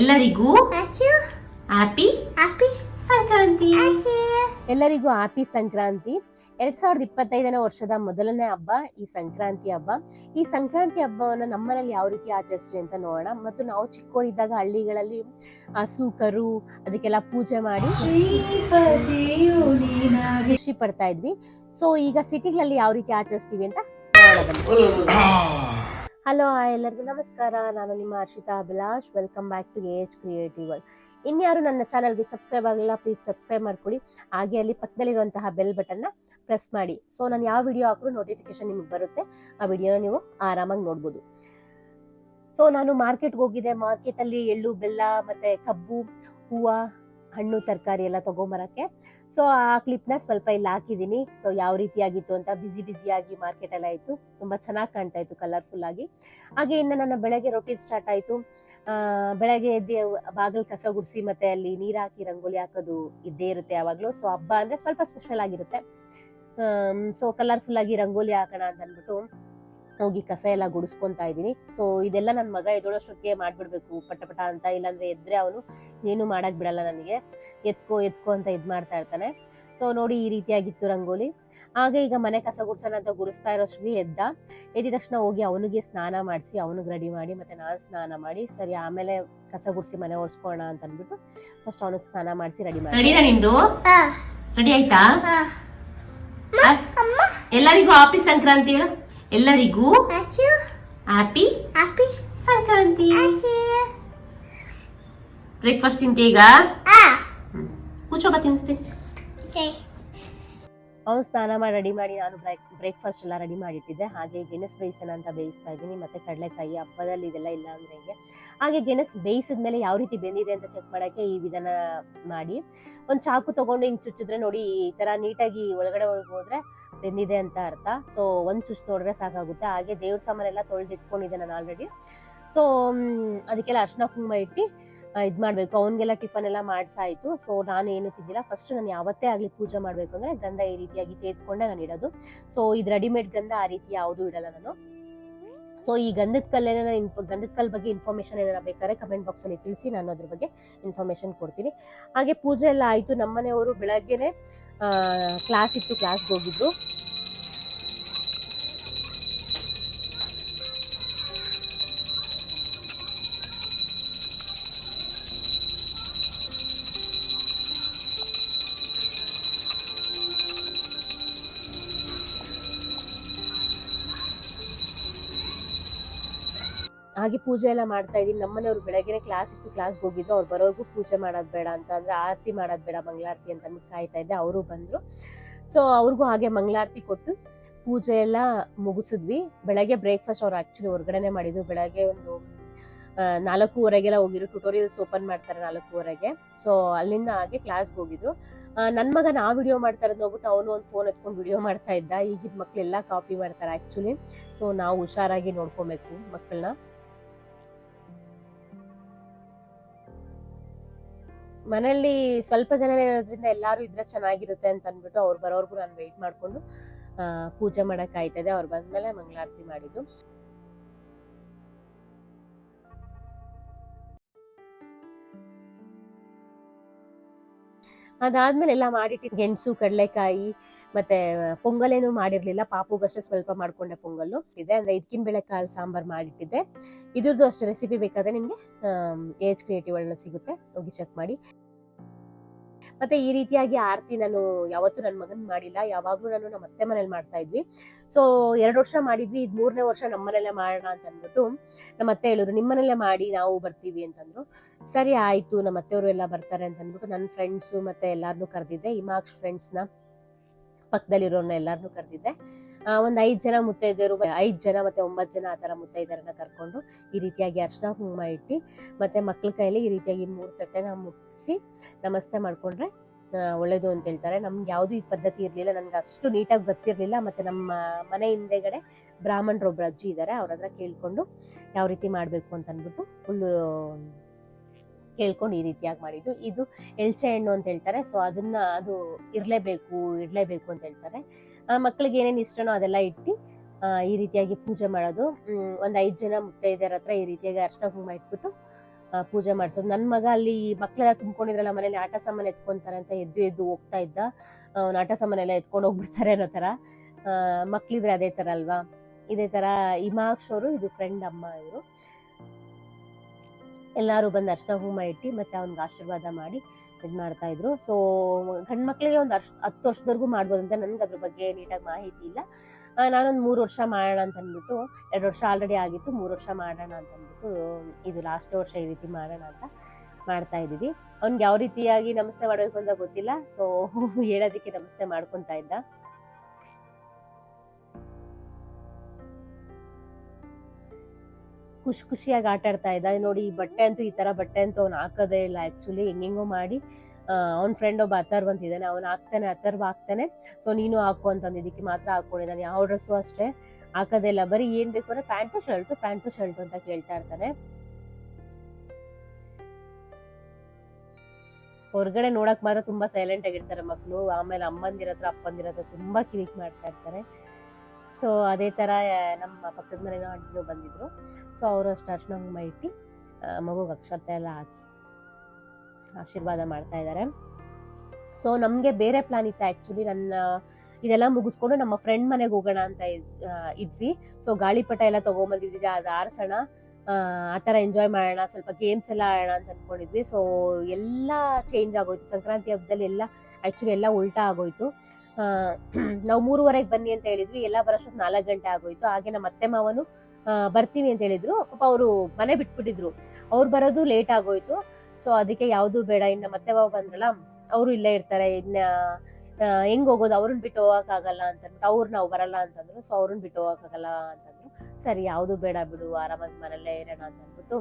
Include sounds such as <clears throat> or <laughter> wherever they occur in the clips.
ಎಲ್ಲರಿಗೂ happy happy Sankranti. ಎಲ್ಲರಿಗೂ happy Sankranti. ಎರಡ್ ಸಾವಿರದ ಇಪ್ಪತ್ತೈದನೇ ವರ್ಷದ ಮೊದಲನೇ ಹಬ್ಬ ಈ ಸಂಕ್ರಾಂತಿ ಹಬ್ಬ. ಈ ಸಂಕ್ರಾಂತಿ ಹಬ್ಬವನ್ನು ನಮ್ಮನೇಲಿ ಯಾವ ರೀತಿ ಆಚರಿಸ್ತೀವಿ ಅಂತ ನೋಡೋಣ. ಮತ್ತು ನಾವು ಚಿಕ್ಕವರಿದ್ದಾಗ ಹಳ್ಳಿಗಳಲ್ಲಿ ಹಸು ಕರು ಅದಕ್ಕೆಲ್ಲ ಪೂಜೆ ಮಾಡಿ ಖುಷಿ ಪಡ್ತಾ ಇದ್ವಿ. ಸೊ ಈಗ ಸಿಟಿಗಳಲ್ಲಿ ಯಾವ ರೀತಿ ಆಚರಿಸ್ತೀವಿ ಅಂತ ನೋಡೋಣ. ಹಲೋ ಎಲ್ಲರಿಗೂ ನಮಸ್ಕಾರ. ನಾನು ನಿಮ್ಮ Harshitha Abhilash. Welcome back to age creative world ಇನ್ಯಾರು ನನ್ನ ಚಾನಲ್ಗೆ ಸಬ್ಸ್ಕ್ರೈಬ್ ಆಗಿಲ್ಲ ಪ್ಲೀಸ್ ಸಬ್ಸ್ಕ್ರೈಬ್ ಮಾಡ್ಕೊಳ್ಳಿ. ಹಾಗೆ ಅಲ್ಲಿ ಪಕ್ಕದಲ್ಲಿರುವಂತಹ ಬೆಲ್ ಬಟನ್ನ ಪ್ರೆಸ್ ಮಾಡಿ. ಸೊ ನಾನು ಯಾವ ವಿಡಿಯೋ ಹಾಕಿದ್ರೂ ನೋಟಿಫಿಕೇಶನ್ ನಿಮಗೆ ಬರುತ್ತೆ. ಆ ವಿಡಿಯೋನ ನೀವು ಆರಾಮಾಗಿ ನೋಡ್ಬೋದು. ಸೊ ನಾನು ಮಾರ್ಕೆಟ್ಗೆ ಹೋಗಿದ್ದೆ. ಮಾರ್ಕೆಟಲ್ಲಿ ಎಳ್ಳು, ಬೆಲ್ಲ, ಮತ್ತೆ ಕಬ್ಬು, ಹೂವು ಹಣ್ಣು, ತರಕಾರಿ ಎಲ್ಲ ತಗೊಂಬರಕ್ಕೆ. ಸೊ ಆ ಕ್ಲಿಪ್ನ ಸ್ವಲ್ಪ ಇಲ್ಲಿ ಹಾಕಿದ್ದೀನಿ. ಸೊ ಯಾವ ರೀತಿಯಾಗಿತ್ತು ಅಂತ ಬಿಸಿ ಬಿಸಿಯಾಗಿ ಮಾರ್ಕೆಟ್ ಎಲ್ಲ ಇತ್ತು. ತುಂಬಾ ಚೆನ್ನಾಗಿ ಕಾಣ್ತಾ ಇತ್ತು ಕಲರ್ಫುಲ್ ಆಗಿ. ಹಾಗೆ ಇನ್ನು ನನ್ನ ಬೆಳಗ್ಗೆ ರೊಟೀನ್ ಸ್ಟಾರ್ಟ್ ಆಯಿತು. ಬೆಳಗ್ಗೆ ಎದ್ದು ಬಾಗಿಲು ಕಸ ಗುಡಿಸಿ ಮತ್ತೆ ಅಲ್ಲಿ ನೀರು ಹಾಕಿ ರಂಗೋಲಿ ಹಾಕೋದು ಇದ್ದೇ ಇರುತ್ತೆ ಯಾವಾಗಲೂ. ಸೊ ಹಬ್ಬ ಅಂದ್ರೆ ಸ್ವಲ್ಪ ಸ್ಪೆಷಲ್ ಆಗಿರುತ್ತೆ. ಸೊ ಕಲರ್ಫುಲ್ ಆಗಿ ರಂಗೋಲಿ ಹಾಕೋಣ ಅಂತ ಅಂದ್ಬಿಟ್ಟು ಹೋಗಿ ಕಸ ಎಲ್ಲ ಗುಡಿಸ್ಕೊಂತಾ ಇದ್ದೀನಿ. ಸೊ ಇದೆಲ್ಲ ನನ್ನ ಮಗ ಎದೊಳಷ್ಟೊತ್ತಿಗೆ ಮಾಡ್ಬಿಡ್ಬೇಕು ಪಟ ಪಟ ಅಂತ. ಇಲ್ಲಾಂದ್ರೆ ಎದ್ರೆ ಅವನು ಏನು ಮಾಡಕ್ ಬಿಡಲ್ಲ ನನಗೆ. ಎತ್ಕೋ ಎತ್ಕೋ ಅಂತ ಇದ್ ಮಾಡ್ತಾ ಇರ್ತಾನೆ. ಸೊ ನೋಡಿ ಈ ರೀತಿಯಾಗಿತ್ತು ರಂಗೋಲಿ. ಹಾಗೆ ಈಗ ಮನೆ ಕಸ ಗುಡ್ಸೋಣ ಅಂತ ಗುಡಿಸ್ತಾ ಇರೋಷ್ಟು ಎದ್ದ. ಎದ್ದ ತಕ್ಷಣ ಹೋಗಿ ಅವನಿಗೆ ಸ್ನಾನ ಮಾಡಿಸಿ ಅವನಿಗೆ ರೆಡಿ ಮಾಡಿ ಮತ್ತೆ ನಾನು ಸ್ನಾನ ಮಾಡಿ ಸರಿ ಆಮೇಲೆ ಕಸ ಗುಡಿಸಿ ಮನೆ ಓಡಿಸ್ಕೋಣ ಅಂತ ಅಂದ್ಬಿಟ್ಟು ಫಸ್ಟ್ ಅವನಿಗೆ ಸ್ನಾನ ಮಾಡಿಸಿ ರೆಡಿ ಮಾಡಿ. ರೆಡಿನಾ ನಿಮ್ದು? ರೆಡಿ ಆಯ್ತಾ? ಎಲ್ಲರಿಗೂ ಆಫೀಸ್ ಸಂಕ್ರಾಂತಿ ಹೇಳು. ಎಲ್ಲರಿಗೂ ಹ್ಯಾಪಿ ಹ್ಯಾಪಿ ಸಂಕ್ರಾಂತಿ. ಬ್ರೇಕ್ಫಾಸ್ಟ್ ತಿಂತೀಗ ಈಗ? ಕೂಚೋಗ okay. ಅವನು ಸ್ನಾನ ಮಾಡಿ ರೆಡಿ ಮಾಡಿ ನಾನು ಬ್ರೇಕ್ ಬ್ರೇಕ್ಫಾಸ್ಟ್ ಎಲ್ಲ ರೆಡಿ ಮಾಡಿಟ್ಟಿದ್ದೆ. ಹಾಗೆ ಗೆಣಸು ಬೇಯಿಸೋಣ ಅಂತ ಬೇಯಿಸ್ತಾ ಇದ್ದೀನಿ. ಮತ್ತೆ ಕಡಲೆಕಾಯಿ ಹಬ್ಬದಲ್ಲಿ ಇದೆಲ್ಲ ಇಲ್ಲ ಅಂದ್ರೆ ಹಿಂಗೆ? ಹಾಗೆ ಗೆಣಸು ಬೇಯಿಸಿದ್ಮೇಲೆ ಯಾವ ರೀತಿ ಬೆಂದಿದೆ ಅಂತ ಚೆಕ್ ಮಾಡೋಕ್ಕೆ ಈ ವಿಧಾನ ಮಾಡಿ. ಒಂದು ಚಾಕು ತಗೊಂಡು ಹಿಂಗೆ ಚುಚ್ಚಿದ್ರೆ ನೋಡಿ ಈ ತರ ನೀಟಾಗಿ ಒಳಗಡೆ ಹೋದ್ರೆ ಬೆಂದಿದೆ ಅಂತ ಅರ್ಥ. ಸೊ ಒಂದು ಚುಚ್ಚು ನೋಡಿದ್ರೆ ಸಾಕಾಗುತ್ತೆ. ಹಾಗೆ ದೇವ್ರ ಸಾಮಾನೆಲ್ಲ ತೊಳೆದಿಟ್ಕೊಂಡಿದ್ದೆ ನಾನು ಆಲ್ರೆಡಿ ಸೊ ಅದಕ್ಕೆಲ್ಲ ಅರ್ಶಿನ ಕುಂಕುಮ ಇಟ್ಟು ಇದು ಮಾಡಬೇಕು. ಅವನಿಗೆಲ್ಲ ಟಿಫನ್ ಎಲ್ಲ ಮಾಡ್ಸಾಯ್ತು. ಸೊ ನಾನು ಏನು ತಿಂದಿಲ್ಲ. ಫಸ್ಟ್ ನಾನು ಯಾವತ್ತೇ ಆಗಲಿ ಪೂಜೆ ಮಾಡಬೇಕು ಅಂದ್ರೆ ಗಂಧ ಈ ರೀತಿಯಾಗಿ ತೆಗೆದುಕೊಂಡೆ ನಾನು ಇಡೋದು. ಸೊ ಇದು ರೆಡಿಮೇಡ್ ಗಂಧ ಆ ರೀತಿ ಯಾವುದೂ ಇಡಲ್ಲ ನಾನು. ಸೊ ಈ ಗಂಧದ ಕಲ್ಲೇನ ಗಂಧದ ಕಲ್ ಬಗ್ಗೆ ಇನ್ಫಾರ್ಮೇಶನ್ ಏನಾರ ಬೇಕಾದ್ರೆ ಕಮೆಂಟ್ ಬಾಕ್ಸ್ ಅಲ್ಲಿ ತಿಳಿಸಿ ನಾನು ಅದ್ರ ಬಗ್ಗೆ ಇನ್ಫಾರ್ಮೇಶನ್ ಕೊಡ್ತೀನಿ. ಹಾಗೆ ಪೂಜೆ ಎಲ್ಲ ಆಯ್ತು. ನಮ್ಮನೆಯವರು ಬೆಳಗ್ಗೆನೆ ಕ್ಲಾಸ್ ಇತ್ತು. ಕ್ಲಾಸ್ಗೆ ಹೋಗಿದ್ರು. ಪೂಜೆ ಎಲ್ಲ ಮಾಡ್ತಾ ಇದೀನಿ ನಮ್ಮನೆಯವ್ರು ಬೆಳಗ್ಗೆ ಕ್ಲಾಸ್ ಇತ್ತು ಕ್ಲಾಸ್ಗೆ ಹೋಗಿದ್ರು. ಅವ್ರು ಬರೋರ್ಗು ಪೂಜೆ ಮಾಡೋದು ಬೇಡ ಅಂತ ಅಂದ್ರೆ ಆರತಿ ಮಾಡೋದು ಬೇಡ, ಮಂಗಳಾರತಿ ಅಂತ ಕಾಯ್ತಾ ಇದ್ದೆ. ಅವರು ಬಂದ್ರು. ಸೊ ಅವ್ರಿಗೂ ಹಾಗೆ ಮಂಗಳಾರತಿ ಕೊಟ್ಟು ಪೂಜೆ ಎಲ್ಲ ಮುಗಿಸಿದ್ವಿ. ಬೆಳಗ್ಗೆ ಬ್ರೇಕ್ಫಾಸ್ಟ್ ಅವ್ರು ಆಕ್ಚುಲಿ ಹೊರಗಡೆನೆ ಮಾಡಿದ್ರು. ಬೆಳಗ್ಗೆ ಒಂದು ನಾಲ್ಕೂವರೆಗೆಲ್ಲ ಹೋಗಿದ್ರು. ಟ್ಯುಟೋರಿಯಲ್ಸ್ ಓಪನ್ ಮಾಡ್ತಾರೆ ನಾಲ್ಕೂವರೆಗೆ. ಸೊ ಅಲ್ಲಿಂದ ಹಾಗೆ ಕ್ಲಾಸ್ಗೆ ಹೋಗಿದ್ರು. ನನ್ನ ಮಗ ನಾ ವಿಡಿಯೋ ಮಾಡ್ತಾ ಇರೋದು ನೋಡ್ಬಿಟ್ಟು ಅವನು ಒಂದು ಫೋನ್ ಎತ್ಕೊಂಡು ವಿಡಿಯೋ ಮಾಡ್ತಾ ಇದ್ದ. ಈಗಿನ ಮಕ್ಕಳೆಲ್ಲ ಕಾಪಿ ಮಾಡ್ತಾರೆ ಆಕ್ಚುಲಿ ಸೊ ನಾವು ಹುಷಾರಾಗಿ ನೋಡ್ಕೊಬೇಕು ಮಕ್ಕಳನ್ನ ಮನೆಯಲ್ಲಿ ಸ್ವಲ್ಪ ಜನ ಇರೋದ್ರಿಂದ ಎಲ್ಲಾರು ಇದ್ರೆ ಚೆನ್ನಾಗಿರುತ್ತೆ ಅಂತ ಅಂದ್ಬಿಟ್ಟು ಅವ್ರು ಬರೋರ್ಗು ನಾನು ವೆಯ್ಟ್ ಮಾಡ್ಕೊಂಡು ಪೂಜೆ ಮಾಡಕ್ ಆಯ್ತದೆ ಅವ್ರು ಬಂದ್ಮೇಲೆ ಮಂಗಳಾರತಿ ಮಾಡಿದ್ದು. ಅದಾದ್ಮೇಲೆ ಎಲ್ಲ ಮಾಡಿಟ್ಟಿದ್ ಗೆಣಸು, ಕಡಲೆಕಾಯಿ ಮತ್ತೆ ಪೊಂಗಲ್ ಏನು ಮಾಡಿರ್ಲಿಲ್ಲ. ಪಾಪುಗಷ್ಟೇ ಸ್ವಲ್ಪ ಮಾಡ್ಕೊಂಡೆ ಪೊಂಗಲ್ಲು. ಇದೆ, ಅಂದ್ರೆ ಇದಕ್ಕಿನ ಬೆಳೆ ಕಾಳು ಸಾಂಬಾರ್ ಮಾಡಿಟ್ಟಿದ್ದೆ. ಇದ್ರದ್ದು ಅಷ್ಟು ರೆಸಿಪಿ ಬೇಕಾದ್ರೆ ನಿಮ್ಗೆ ಏಜ್ ಕ್ರಿಯೇಟಿವ್ ಅನ್ನ ಸಿಗುತ್ತೆ. ಹೋಗಿ ಚೆಕ್ ಮಾಡಿ. ಮತ್ತೆ ಈ ರೀತಿಯಾಗಿ ಆರತಿ ನಾನು ಯಾವತ್ತೂ ನನ್ನ ಮಗನ್ ಮಾಡಿಲ್ಲ. ಯಾವಾಗ್ಲೂ ನಾನು ನಮ್ಮ ಅತ್ತೆ ಮನೇಲಿ ಮಾಡ್ತಾ ಇದ್ವಿ. ಸೊ ಎರಡು ವರ್ಷ ಮಾಡಿದ್ವಿ. ಇದು ಮೂರನೇ ವರ್ಷ ನಮ್ಮ ಮನೇಲೆ ಮಾಡೋಣ ಅಂತ ಅಂದ್ಬಿಟ್ಟು ನಮ್ಮ ಅತ್ತೆ ಹೇಳಿದ್ರು ನಿಮ್ಮ ಮಾಡಿ, ನಾವು ಬರ್ತೀವಿ ಅಂತಂದ್ರು. ಸರಿ, ಆಯ್ತು. ನಮ್ಮ ಅತ್ತೆಯವರು ಎಲ್ಲ ಬರ್ತಾರೆ ಅಂತ ಅಂದ್ಬಿಟ್ಟು ನನ್ನ ಫ್ರೆಂಡ್ಸು ಮತ್ತೆ ಎಲ್ಲಾರನ್ನೂ ಕರೆದಿದ್ದೆ. ಫ್ರೆಂಡ್ಸ್ ಫ್ರೆಂಡ್ಸ್ನ ಪಕ್ಕದಲ್ಲಿರೋರ್ನ ಎಲ್ಲಾರನ್ನೂ ಕರೆದಿದ್ದೆ. ಒಂದು ಐದು ಜನ ಮುತ್ತೈದೆಯರು, ಐದು ಜನ ಮತ್ತೆ ಒಂಬತ್ತು ಜನ ಆ ಥರ ಮುತ್ತೈದೆಯರನ್ನ ಕರ್ಕೊಂಡು ಈ ರೀತಿಯಾಗಿ ಅರ್ಶಿನ ಕುಂಕುಮ ಇಟ್ಟು, ಮತ್ತೆ ಮಕ್ಳ ಕೈಯಲ್ಲಿ ಈ ರೀತಿಯಾಗಿ ಮೂರು ತಟ್ಟೆನ ಮುಟ್ಟಿಸಿ ನಮಸ್ತೆ ಮಾಡ್ಕೊಂಡ್ರೆ ಒಳ್ಳೇದು ಅಂತ ಹೇಳ್ತಾರೆ. ನಮ್ಗೆ ಯಾವ್ದು ಈ ಪದ್ಧತಿ ಇರಲಿಲ್ಲ, ನನ್ಗೆ ಅಷ್ಟು ನೀಟಾಗಿ ಗೊತ್ತಿರಲಿಲ್ಲ, ಮತ್ತೆ ನಮ್ಮ ಮನೆ ಹಿಂದೆಗಡೆ ಬ್ರಾಹ್ಮಣರು ಒಬ್ರು ಅಜ್ಜಿ ಇದ್ದಾರೆ ಅವ್ರ ಹತ್ರ ಕೇಳ್ಕೊಂಡು ಯಾವ ರೀತಿ ಮಾಡಬೇಕು ಅಂತ ಅಂದ್ಬಿಟ್ಟು ಫುಲ್ಲು ಕೇಳ್ಕೊಂಡು ಈ ರೀತಿಯಾಗಿ ಮಾಡಿದ್ದು. ಇದು ಎಲ್ಚೆ ಹಣ್ಣು ಅಂತ ಹೇಳ್ತಾರೆ. ಸೊ ಅದನ್ನ ಅದು ಇರ್ಲೇಬೇಕು ಇಡ್ಲೇಬೇಕು ಅಂತ ಹೇಳ್ತಾರೆ. ಆ, ಮಕ್ಳಿಗೆ ಏನೇನು ಇಷ್ಟನೋ ಅದೆಲ್ಲ ಇಟ್ಟು ಈ ರೀತಿಯಾಗಿ ಪೂಜೆ ಮಾಡೋದು. ಒಂದು ಐದು ಜನ ಮುತ್ತೈದೆಯರ ಹತ್ರ ಈ ರೀತಿಯಾಗಿ ಅರ್ಶನ ಕುಂಕುಮ ಇಟ್ಬಿಟ್ಟು ಪೂಜೆ ಮಾಡಿಸೋದು. ನನ್ನ ಮಗ ಅಲ್ಲಿ ಮಕ್ಕಳೆಲ್ಲ ತುಂಬ್ಕೊಂಡಿದ್ರಲ್ಲ ಮನೇಲಿ ಆಟ ಸಾಮಾನು ಎತ್ಕೊಂತಾರೆ ಅಂತ ಎದ್ದು ಎದ್ದು ಹೋಗ್ತಾ ಇದ್ದ. ಅವ್ನ ಆಟ ಸಾಮಾನೆಲ್ಲ ಎತ್ಕೊಂಡು ಹೋಗ್ಬಿಡ್ತಾರೆ ಅನ್ನೋ ಥರ. ಮಕ್ಳಿದ್ರೆ ಅದೇ ಥರ ಅಲ್ವಾ? ಇದೇ ಥರ ಇಮಾಕ್ಷ್ ಅವರು ಇದು ಫ್ರೆಂಡ್ ಅಮ್ಮ ಇವರು. ಎಲ್ಲರೂ ಬಂದು ಅರ್ಶನ ಹೂಮ ಇಟ್ಟು ಮತ್ತೆ ಅವ್ನಿಗೆ ಆಶೀರ್ವಾದ ಮಾಡಿ ಇದು ಮಾಡ್ತಾ ಇದ್ರು. ಸೊ ಗಂಡ್ ಮಕ್ಳಿಗೆ ಒಂದು ಅರ್ಶ್, ಹತ್ತು ವರ್ಷದವರೆಗೂ ಮಾಡ್ಬೋದು ಅಂತ ನನ್ಗೆ ಅದ್ರ ಬಗ್ಗೆ ನೀಟಾಗಿ ಮಾಹಿತಿ ಇಲ್ಲ. ನಾನೊಂದು ಮೂರು ವರ್ಷ ಮಾಡೋಣ ಅಂತ ಅಂದ್ಬಿಟ್ಟು ಎರಡು ವರ್ಷ ಆಲ್ರೆಡಿ ಆಗಿತ್ತು, ಮೂರು ವರ್ಷ ಮಾಡೋಣ ಅಂತ ಅಂದ್ಬಿಟ್ಟು ಇದು ಲಾಸ್ಟ್ ವರ್ಷ ಈ ರೀತಿ ಮಾಡೋಣ ಅಂತ ಮಾಡ್ತಾ ಇದ್ದೀವಿ. ಅವ್ನ್ಗೆ ಯಾವ ರೀತಿಯಾಗಿ ನಮಸ್ತೆ ಮಾಡಬೇಕು ಅಂತ ಗೊತ್ತಿಲ್ಲ. ಸೊ <laughs> ಹೇಳೋದಕ್ಕೆ ನಮಸ್ತೆ ಮಾಡ್ಕೊಂತ ಇದ್ದ. ಖುಷಿ ಖುಷಿಯಾಗಿ ಆಟ ಆಡ್ತಾ ಇದ್ದ ನೋಡಿ ಈ ಬಟ್ಟೆ ಅಂತೂ ಈ ತರ ಬಟ್ಟೆ ಅಂತೂ ಅವ್ನು ಹಾಕೋದೇ ಇಲ್ಲ ಆಕ್ಚುಲಿ ಹೆಂಗೆಂಗೋ ಮಾಡಿ ಅವ್ನ ಫ್ರೆಂಡ್ ಒಬ್ಬ ಅಥರ್ವ್ ಅಂತ ಇದ್ದಾನೆ. ಅವ್ನು ಹಾಕ್ತಾನೆ, ಅಥರ್ವ್ ಹಾಕ್ತಾನೆ. ಸೊ ನೀನು ಹಾಕು ಅಂತಂದು ಇದಕ್ಕೆ ಮಾತ್ರ ಹಾಕೊಂಡಿದ್ದಾನೆ ಯಾವ ಡ್ರೆಸ್ಸು ಅಷ್ಟೇ ಹಾಕೋದೇ ಇಲ್ಲ. ಬರೀ ಏನ್ ಬೇಕು ಅಂದ್ರೆ ಪ್ಯಾಂಟು ಶರ್ಟು ಪ್ಯಾಂಟು ಶರ್ಟ್ ಅಂತ ಕೇಳ್ತಾ ಇರ್ತಾನೆ. ಹೊರಗಡೆ ನೋಡಕ್ ಮಾತ್ರ ತುಂಬಾ ಸೈಲೆಂಟ್ ಆಗಿರ್ತಾರೆ ಮಕ್ಕಳು ಆಮೇಲೆ ಅಮ್ಮಂದಿರತ್ರ ಹತ್ರ, ಅಪ್ಪಂದಿರ ಹತ್ರ ತುಂಬಾ ಕಿರಿಕ್ ಮಾಡ್ತಾ ಇರ್ತಾರೆ. ಸೊ ಅದೇ ತರ ನಮ್ಮ ಪಕ್ಕದ ಮನೆಯ ಆಂಟಿನೂ ಬಂದಿದ್ರು. ಸೊ ಅವರು ಅಷ್ಟು ಅರ್ಶನ ಕುಂಕುಮ ಇಟ್ಟು ಮಗು ಮಗುಗೆ ಅಕ್ಷತೆ ಎಲ್ಲ ಹಾಕಿ ಆಶೀರ್ವಾದ ಮಾಡ್ತಾ ಇದ್ದಾರೆ. ಸೊ ನಮಗೆ ಬೇರೆ ಪ್ಲಾನ್ ಇತ್ತು ಆ್ಯಕ್ಚುಲಿ ನನ್ನ, ಇದೆಲ್ಲ ಮುಗಿಸ್ಕೊಂಡು ನಮ್ಮ ಫ್ರೆಂಡ್ ಮನೆಗೆ ಹೋಗೋಣ ಅಂತ ಇದ್- ಇದ್ವಿ. ಸೊ ಗಾಳಿಪಟ ಎಲ್ಲ ತಗೊಂಬಂದಿದ್ವಿ. ಅದು ಆರಿಸೋಣ. ಆ ಥರ ಎಂಜಾಯ್ ಮಾಡೋಣ. ಸ್ವಲ್ಪ ಗೇಮ್ಸ್ ಎಲ್ಲ ಆಡೋಣ ಅಂತ ಅನ್ಕೊಂಡಿದ್ವಿ. ಸೊ ಎಲ್ಲ ಚೇಂಜ್ ಆಗೋಯ್ತು. ಸಂಕ್ರಾಂತಿ ಹಬ್ಬದಲ್ಲಿ ಎಲ್ಲ ಆ್ಯಕ್ಚುಲಿ ಎಲ್ಲ ಉಲ್ಟಾ ಆಗೋಯ್ತು. <clears throat> ನಾವು ಮೂರುವರೆಗೆ ಬನ್ನಿ ಅಂತ ಹೇಳಿದ್ವಿ. ಎಲ್ಲ ಬರೋಷ್ಟೊತ್ತು ನಾಲ್ಕು ಗಂಟೆ ಆಗೋಯ್ತು. ಹಾಗೆ ನಮ್ಮ ಅತ್ತೆ ಮಾವನು ಬರ್ತೀವಿ ಅಂತ ಹೇಳಿದ್ರು. ಪಾಪ ಅವರು ಮನೆ ಬಿಟ್ಬಿಟ್ಟಿದ್ರು. ಅವ್ರು ಬರೋದು ಲೇಟ್ ಆಗೋಯ್ತು. ಸೊ ಅದಕ್ಕೆ ಯಾವುದು ಬೇಡ. ಇನ್ನು ಮತ್ತೆ ಮಾವ ಬಂದ್ರಲ್ಲ, ಅವರು ಇಲ್ಲೇ ಇರ್ತಾರೆ. ಇನ್ನ ಹೆಂಗ್ ಹೋಗೋದು? ಅವ್ರನ್ನ ಬಿಟ್ಟು ಹೋಗಕ್ಕಾಗಲ್ಲ ಆಗಲ್ಲ ಅಂತಂದ್ರೆ ಅವ್ರು ನಾವು ಬರಲ್ಲ ಅಂತಂದ್ರು. ಸೊ ಅವ್ರನ್ನ ಬಿಟ್ಟು ಹೋಗಕ್ಕಾಗಲ್ಲ ಅಂತಂದ್ರು. ಸರಿ, ಯಾವುದು ಬೇಡ ಬಿಡು. ಆರಾಮಾಗಿ ಮನೆಯಲ್ಲೇ ಇರೋಣ ಅಂತ ಅಂದ್ಬಿಟ್ಟು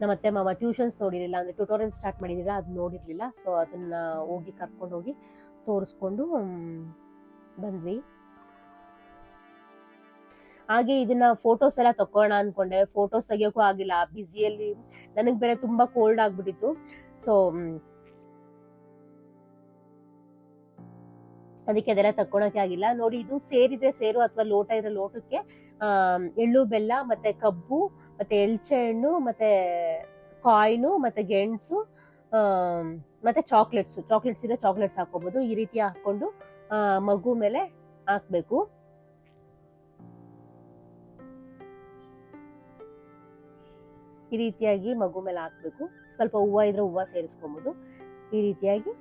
ನಮ್ಮ ಅತ್ತೆ ಮಾವ ಟ್ಯೂಷನ್ಸ್ ನೋಡಿರಲಿಲ್ಲ. ಅಂದ್ರೆ ಟ್ಯೂಟೋರಿಯಲ್ ಸ್ಟಾರ್ಟ್ ಮಾಡಿದಿಲ್ಲ ಅದು ನೋಡಿರ್ಲಿಲ್ಲ. ಸೊ ಅದನ್ನ ಹೋಗಿ ಕರ್ಕೊಂಡು ಹೋಗಿ ತೋರಿಸ್ಕೊಂಡು ಬಂದ್ವಿ. ಹಾಗೆ ಇದನ್ನ ಫೋಟೋಸ್ ಎಲ್ಲ ತಕ್ಕೋಣ ಅನ್ಕೊಂಡೆ. ಫೋಟೋಸ್ ತೆಗಿಯೋಕ್ಕೂ ಆಗಿಲ್ಲ. ಬ್ಯುಸಿಯಲ್ಲಿ ನನಗೆ ಬೇರೆ ತುಂಬಾ ಕೋಲ್ಡ್ ಆಗ್ಬಿಟ್ಟಿತ್ತು. ಸೊ ಅದಕ್ಕೆ ಅದೆಲ್ಲ ತಕ್ಕೊಳಕ್ಕೆ ಆಗಿಲ್ಲ. ನೋಡಿ, ಇದು ಸೇರಿದ್ರೆ ಸೇರು ಅಥವಾ ಲೋಟ ಇರೋ ಲೋಟಕ್ಕೆ ಎಳ್ಳು, ಬೆಲ್ಲ, ಮತ್ತೆ ಕಬ್ಬು, ಮತ್ತೆ ಎಳ್ಚೆ ಹಣ್ಣು, ಮತ್ತೆ ಕಾಯಿನು, ಮತ್ತೆ ಗೆಣಸು ಮತ್ತೆ ಚಾಕ್ಲೇಟ್ಸ್ ಚಾಕ್ಲೇಟ್ಸ್ ಇದೆ ಚಾಕ್ಲೇಟ್ಸ್ ಹಾಕೋಬಹುದು ಈ ರೀತಿ ಹಾಕೊಂಡು ಮಗು ಮೇಲೆ ಹಾಕ್ಬೇಕು. ಈ ರೀತಿಯಾಗಿ ಮಗು ಮೇಲೆ ಹಾಕ್ಬೇಕು. ಸ್ವಲ್ಪ ಹೂವು ಇದ್ರೆ ಹೂವು ಸೇರಿಸ್ಕೊಬಹುದು ಈ ರೀತಿಯಾಗಿ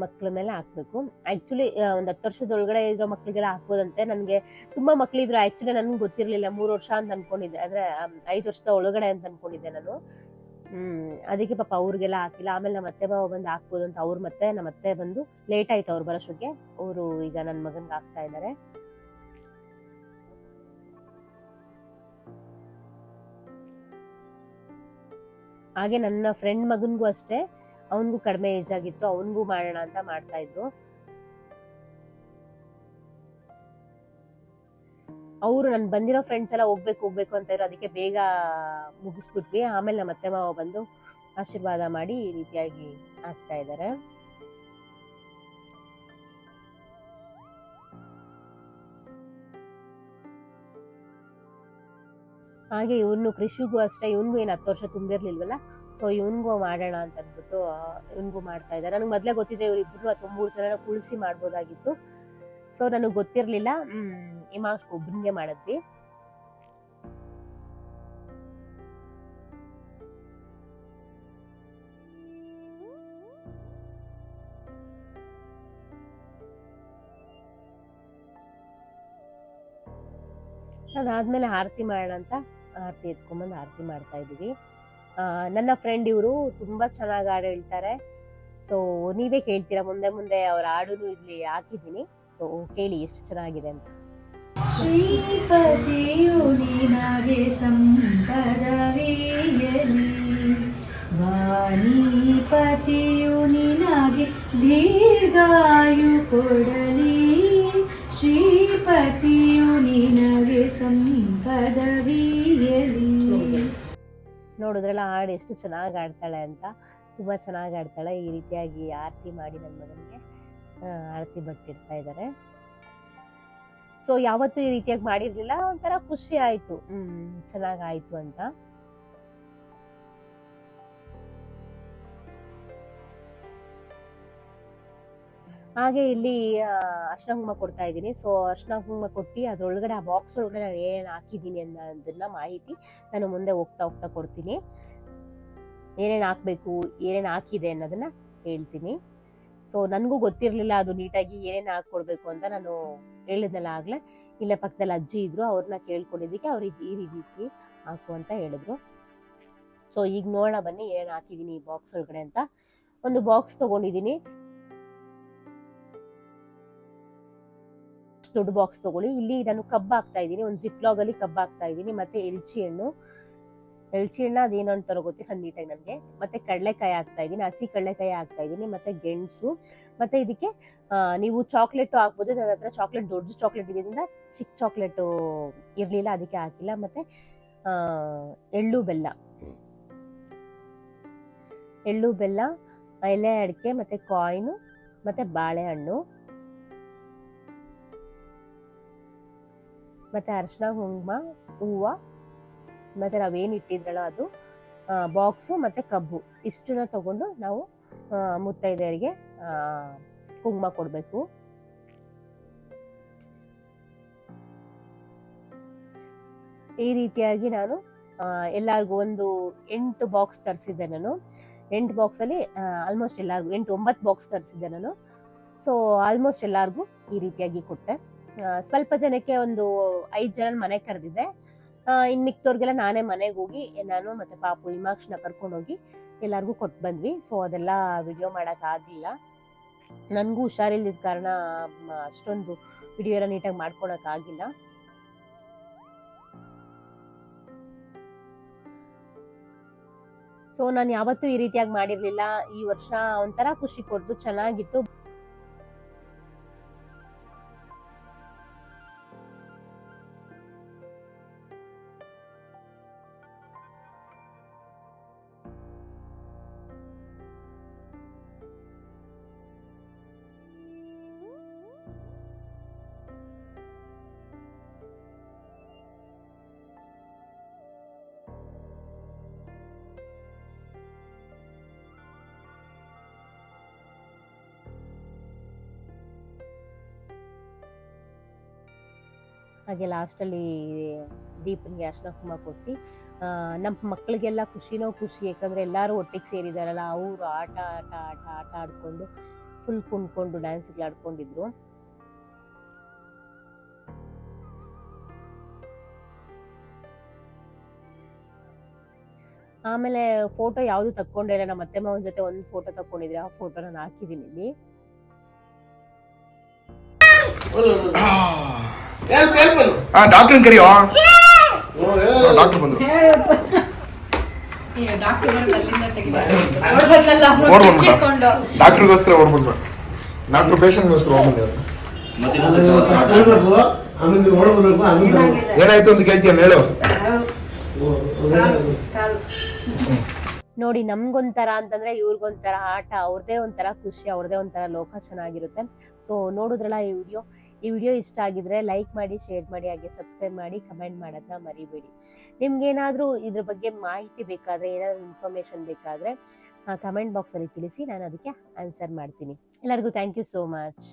ಮಕ್ಳ ಮೇಲೆ ಹಾಕ್ಬೇಕು. ಆಕ್ಚುಲಿ ಒಂದ್ ಹತ್ತು ವರ್ಷದೊಳಗಡೆ ಇರೋ ಮಕ್ಳಿಗೆಲ್ಲ ಹಾಕ್ಬೋದಂತೆ. ನನಗೆ ತುಂಬಾ ಮಕ್ಳಿದ್ರು. ಆಕ್ಚುಲಿ ನನ್ಗೆ ಗೊತ್ತಿರ್ಲಿಲ್ಲ. ಮೂರು ವರ್ಷ ಅಂತ ಅನ್ಕೊಂಡಿದ್ದೆ. ಅಂದ್ರೆ ಐದು ವರ್ಷದ ಒಳಗಡೆ ಅಂತ ಅನ್ಕೊಂಡಿದ್ದೆ ನಾನು. ಹ್ಮ್, ಅದಕ್ಕೆ ಪಾಪ ಅವ್ರಿಗೆಲ್ಲ ಹಾಕಿಲ್ಲ. ಆಮೇಲೆ ನಮ್ಮ ಅತ್ತೆ ಬಾವ ಬಂದು ಹಾಕ್ಬೋದು ಅಂತ ಅವ್ರ ಮತ್ತೆ, ನಮ್ಮ ಅತ್ತೆ ಬಂದು ಲೇಟ್ ಆಯ್ತು ಅವ್ರು ಬರೋಷ್ಟಕ್ಕೆ. ಅವರು ಈಗ ನನ್ನ ಮಗನ್ಗೆ ಹಾಕ್ತಾ ಇದ್ದಾರೆ ಹಾಗೆ ನನ್ನ ಫ್ರೆಂಡ್ ಮಗನ್ಗೂ ಅಷ್ಟೇ. ಅವನಿಗೂ ಕಡಿಮೆ ಏಜ್ ಆಗಿತ್ತು. ಅವನಿಗೂ ಮಾಡೋಣ ಅಂತ ಮಾಡ್ತಾ ಇದ್ರು. ಅವರು ನನ್ ಬಂದಿರೋ ಫ್ರೆಂಡ್ಸ್ ಎಲ್ಲ ಹೋಗ್ಬೇಕು ಹೋಗ್ಬೇಕು ಅಂತ ಇರೋ ಅದಕ್ಕೆ ಬೇಗ ಮುಗಿಸ್ಬಿಟ್ವಿ. ಆಮೇಲೆ ನಮ್ಮ ಅತ್ತೆ ಮಾವ ಬಂದು ಆಶೀರ್ವಾದ ಮಾಡಿ ಈ ರೀತಿಯಾಗಿ ಆಗ್ತಾ ಇದ್ದಾರೆ ಹಾಗೆ ಇವನು ಕೃಷಿಗೂ ಅಷ್ಟೇ, ಇವನ್ಗೂ ಏನು ಹತ್ತು ವರ್ಷ ತುಂಬಿರ್ಲಿಲ್ವಲ್ಲ? ಸೊ ಇವನ್ಗೂ ಮಾಡೋಣ ಅಂತ ಅಂದ್ಬಿಟ್ಟು ಇವನ್ಗೂ ಮಾಡ್ತಾ ಇದ್ದಾರೆ ನನಗೆ ಮೊದಲೇ ಗೊತ್ತಿದೆ, ಇವ್ರಿಬ್ರು ಅಥವಾ ಮೂರು ಜನ ಕುಳಿಸಿ ಮಾಡ್ಬೋದಾಗಿತ್ತು. ಸೊ ನನಗೆ ಗೊತ್ತಿರ್ಲಿಲ್ಲ. ಹ್ಮ್. ಇಮಾಸ್ ಒಬ್ಬನಿಗೆ ಮಾಡಿದ್ವಿ. ಅದಾದ್ಮೇಲೆ ಆರತಿ ಮಾಡೋಣ ಅಂತ ಆರತಿ ಎತ್ಕೊಂಬಂದು ಆರತಿ ಮಾಡ್ತಾ ಇದೀವಿ ಆ, ನನ್ನ ಫ್ರೆಂಡ್ ಇವರು ತುಂಬಾ ಚೆನ್ನಾಗಿ ಹಾಡು ಹೇಳ್ತಾರೆ. ಸೊ ನೀವೇ ಕೇಳ್ತೀರಾ? ಮುಂದೆ ಮುಂದೆ ಅವ್ರ ಹಾಡುನು ಇಲ್ಲಿ ಹಾಕಿದ್ದೀನಿ. ಸೊ ಕೇಳಿ ಎಷ್ಟು ಚೆನ್ನಾಗಿದೆ ಅಂತ. ಶ್ರೀಪತಿಯು ನಿನಗೆ ಸಂಪದವೀಯಲಿ ವಾಣಿಪತಿಯು ನಿನಗೆ ದೀರ್ಘಾಯು ಕೊಡಲಿ. ಶ್ರೀಪತಿಯು ನಿನಗೆ ಸಂಪದವೀಯಲಿ ನೋಡಿದ್ರಲ್ಲ ಹಾಡು ಎಷ್ಟು ಚೆನ್ನಾಗಿ ಆಡ್ತಾಳೆ ಅಂತ. ತುಂಬ ಚೆನ್ನಾಗಿ ಆಡ್ತಾಳೆ ಈ ರೀತಿಯಾಗಿ ಆರತಿ ಮಾಡಿ ನನ್ನ ಮಗನಿಗೆ. ಆರತಿ ಬಟ್ಟಿಡ್ತಾ ಇದಾರೆ. ಸೊ ಯಾವತ್ತು ಈ ರೀತಿಯಾಗಿ ಮಾಡಿರ್ಲಿಲ್ಲ, ಒಂಥರ ಖುಷಿ ಆಯ್ತು. ಹ್ಮ್ ಚೆನ್ನಾಗಾಯ್ತು ಅಂತ. ಹಾಗೆ ಇಲ್ಲಿ ಅರ್ಶನ ಕೊಡ್ತಾ ಇದ್ದೀನಿ. ಸೊ ಅರ್ಶನ ಕುಂಕುಮ ಕೊಟ್ಟು ಅದ್ರೊಳಗಡೆ, ಆ ಬಾಕ್ಸ್ ಒಳಗಡೆ ನಾನು ಏನ್ ಹಾಕಿದೀನಿ ಅನ್ನೋದನ್ನ ಮಾಹಿತಿ ನಾನು ಮುಂದೆ ಹೋಗ್ತಾ ಹೋಗ್ತಾ ಕೊಡ್ತೀನಿ. ಏನೇನ್ ಹಾಕ್ಬೇಕು, ಏನೇನ್ ಹಾಕಿದೆ ಅನ್ನೋದನ್ನ ಹೇಳ್ತೀನಿ. ಸೊ ನನಗೂ ಗೊತ್ತಿರಲಿಲ್ಲ ಅದು ನೀಟಾಗಿ ಏನೇನು ಹಾಕ್ಕೊಡ್ಬೇಕು ಅಂತ ನಾನು ಹೇಳಿದ್ನಲ್ಲ ಆಗಲೇ. ಇಲ್ಲೇ ಪಕ್ಕದಲ್ಲಿ ಅಜ್ಜಿ ಇದ್ರು ಅವ್ರನ್ನ ಕೇಳ್ಕೊಂಡಿದ್ದಕ್ಕೆ ಅವ್ರಿಗೆ ಈ ರೀತಿ ಹಾಕು ಅಂತ ಹೇಳಿದ್ರು. ಸೊ ಈಗ ನೋಡೋಣ ಬನ್ನಿ ಏನು ಹಾಕಿದ್ದೀನಿ ಈ ಬಾಕ್ಸ್ ಒಳಗಡೆ ಅಂತ. ಒಂದು ಬಾಕ್ಸ್ ತೊಗೊಂಡಿದ್ದೀನಿ ದೊಡ್ಡ ಬಾಕ್ಸ್ ತಗೊಳ್ಳಿ. ಇಲ್ಲಿ ನಾನು ಕಬ್ಬು ಹಾಕ್ತಾ ಇದ್ದೀನಿ. ಒಂದು ಜಿಪ್ಲಾಗಲ್ಲಿ ಕಬ್ಬು ಹಾಕ್ತಾ ಇದ್ದೀನಿ. ಮತ್ತೆ ಎಲ್ಚಿ ಹಣ್ಣು. ಎಲ್ಚಿ ಅದೇನೋ ಅಂತಾರೋ ಗೊತ್ತಿಲ್ಲ ನೀಟಾಗಿ ನನಗೆ ಮತ್ತೆ ಕಡಲೆಕಾಯಿ ಹಾಕ್ತಾ ಇದ್ದೀನಿ, ಹಸಿ ಕಡಲೆಕಾಯಿ ಹಾಕ್ತಾ ಇದ್ದೀನಿ, ಮತ್ತೆ ಗೆಣಸು, ಮತ್ತೆ ಇದಕ್ಕೆ ನೀವು ಚಾಕ್ಲೇಟು ಹಾಕ್ಬೋದು, ನನ್ನ ಹತ್ರ ಚಾಕ್ಲೇಟ್, ದೊಡ್ಡ ಚಾಕ್ಲೇಟ್ ಇದರಿಂದ ಚಿಕ್ಕ ಚಾಕ್ಲೇಟು ಇರಲಿಲ್ಲ, ಅದಕ್ಕೆ ಹಾಕಿಲ್ಲ, ಮತ್ತೆ ಎಳ್ಳು ಬೆಲ್ಲ. ಎಳ್ಳು ಬೆಲ್ಲ, ಎಲೆ ಅಡಿಕೆ, ಮತ್ತೆ ಕಾಯಿನು ಮತ್ತೆ ಬಾಳೆಹಣ್ಣು, ಮತ್ತೆ ಅರಿಶಿನ ಕುಂಕುಮ, ಹೂವ ಮತ್ತೆ ನಾವೇನು ಇಟ್ಟಿದ್ರಲ್ಲ ಅದು ಬಾಕ್ಸು ಮತ್ತೆ ಕಬ್ಬು. ಇಷ್ಟನ್ನ ತಗೊಂಡು ನಾವು ಮುತ್ತೈದೆಯರಿಗೆ ಕುಂಕುಮ ಕೊಡಬೇಕು. ಈ ರೀತಿಯಾಗಿ ನಾನು ಎಲ್ಲಾರ್ಗೂ ಒಂದು ಎಂಟು ಬಾಕ್ಸ್ ತರಿಸಿದ್ದೆ ನಾನು. ಎಂಟು ಬಾಕ್ಸಲ್ಲಿ ಆಲ್ಮೋಸ್ಟ್ ಎಲ್ಲಾರ್ಗು, ಎಂಟು ಒಂಬತ್ತು ಬಾಕ್ಸ್ ತರಿಸಿದ್ದೆ ನಾನು. ಸೊ ಆಲ್ಮೋಸ್ಟ್ ಎಲ್ಲಾರ್ಗೂ ಈ ರೀತಿಯಾಗಿ ಕೊಟ್ಟೆ. ಸ್ವಲ್ಪ ಜನಕ್ಕೆ ಒಂದು ಐದು ಜನ ಮನೆ ಕರೆದಿದ್ದೆ. ಇನ್ನು ಮಿಕ್ತವ್ರಿಗೆಲ್ಲ ನಾನೇ ಮನೆಗೆ ಹೋಗಿ, ನಾನು ಮತ್ತೆ ಪಾಪು ಹಿಮಾಕ್ಷನ ಕರ್ಕೊಂಡು ಹೋಗಿ ಎಲ್ಲಾರ್ಗೂ ಕೊಟ್ಟು ಬಂದ್ವಿ. ಸೊ ಅದೆಲ್ಲ ವಿಡಿಯೋ ಮಾಡಕ್ ಆಗ್ಲಿಲ್ಲ. ನನಗೂ ಹುಷಾರಿಲ್ಲದ ಕಾರಣ ಅಷ್ಟೊಂದು ವಿಡಿಯೋ ಎಲ್ಲ ನೀಟಾಗಿ ಮಾಡ್ಕೊಳಕ್ ಆಗಿಲ್ಲ. ಸೊ ನಾನು ಯಾವತ್ತೂ ಈ ರೀತಿಯಾಗಿ ಮಾಡಿರ್ಲಿಲ್ಲ. ಈ ವರ್ಷ ಒಂಥರ ಖುಷಿ ಕೊಡ್ತು ಚೆನ್ನಾಗಿತ್ತು. ಹಾಗೆ ಲಾಸ್ಟಲ್ಲಿ ದೀಪನಿಗೆ ಅರ್ಶನ ಕುಂಕುಮ ಕೊಟ್ಟು ನಮ್ಮ ಮಕ್ಕಳಿಗೆಲ್ಲ ಖುಷಿನೋ ಖುಷಿ, ಯಾಕಂದ್ರೆ ಎಲ್ಲರೂ ಒಟ್ಟಿಗೆ ಸೇರಿದಾರಲ್ಲ, ಅವರು ಆಟ ಆಟ ಆಟ ಆಟ ಆಡ್ಕೊಂಡು ಫುಲ್ ಕುಣ್ಕೊಂಡು ಡ್ಯಾನ್ಸ್ಗಳು ಆಡ್ಕೊಂಡಿದ್ರು. ಆಮೇಲೆ ಫೋಟೋ ಯಾವುದು ತಕ್ಕೊಂಡಿಲ್ಲ ನಮ್ಮ ಅತ್ತೆ ಮಾವನ ಜೊತೆ ಒಂದು ಫೋಟೋ ತಕ್ಕೊಂಡಿದ್ರೆ ಆ ಫೋಟೋ ನಾನು ಹಾಕಿದ್ದೀನಿ ಇಲ್ಲಿ. ಹೆಲ್ಪ್ ಹೆಲ್ಪ್ ಆ ಡಾಕ್ಟರ್ ಕರಿಯೋ? ಡಾಕ್ಟರ್ ಬಂದ್ರು. ಓಡ್ ಬಂದ್ಬಿಟ್ಟ ಡಾಕ್ಟರ್ಗೋಸ್ಕರ ಓಡ್ ಬಂದ್ರು ಡಾಕ್ಟರ್ ಪೇಷಂಟ್ಗೋಸ್ಕರ ಓಡ್ ಬಂದಿದ್ದಾರೆ ಏನಾಯ್ತು ಅಂತ ಕೇಳ್ತೀಯ ಹೇಳು ನೋಡಿ ನಮ್ಗೊಂಥರ ಅಂತಂದ್ರೆ ಇವ್ರಿಗೊಂಥರ ಆಟ ಅವ್ರದೇ ಒಂಥರ ಖುಷಿ ಅವ್ರದೇ ಒಂಥರ ಲೋಕ ಚೆನ್ನಾಗಿರುತ್ತೆ. ಸೊ ನೋಡಿದ್ರಲ್ಲ ಈ ವಿಡಿಯೋ ಈ ವಿಡಿಯೋ ಇಷ್ಟ ಆಗಿದ್ರೆ ಲೈಕ್ ಮಾಡಿ, ಶೇರ್ ಮಾಡಿ, ಹಾಗೆ ಸಬ್ಸ್ಕ್ರೈಬ್ ಮಾಡಿ, ಕಮೆಂಟ್ ಮಾಡೋದನ್ನ ಮರಿಬೇಡಿ. ನಿಮ್ಗೇನಾದ್ರೂ ಇದ್ರ ಬಗ್ಗೆ ಮಾಹಿತಿ ಬೇಕಾದ್ರೆ, ಏನಾದರೂ ಇನ್ಫಾರ್ಮೇಶನ್ ಬೇಕಾದ್ರೆ ಕಮೆಂಟ್ ಬಾಕ್ಸಲ್ಲಿ ತಿಳಿಸಿ ನಾನು ಅದಕ್ಕೆ ಆನ್ಸರ್ ಮಾಡ್ತೀನಿ. ಎಲ್ಲರಿಗೂ ಥ್ಯಾಂಕ್ ಯು ಸೋ ಮಚ್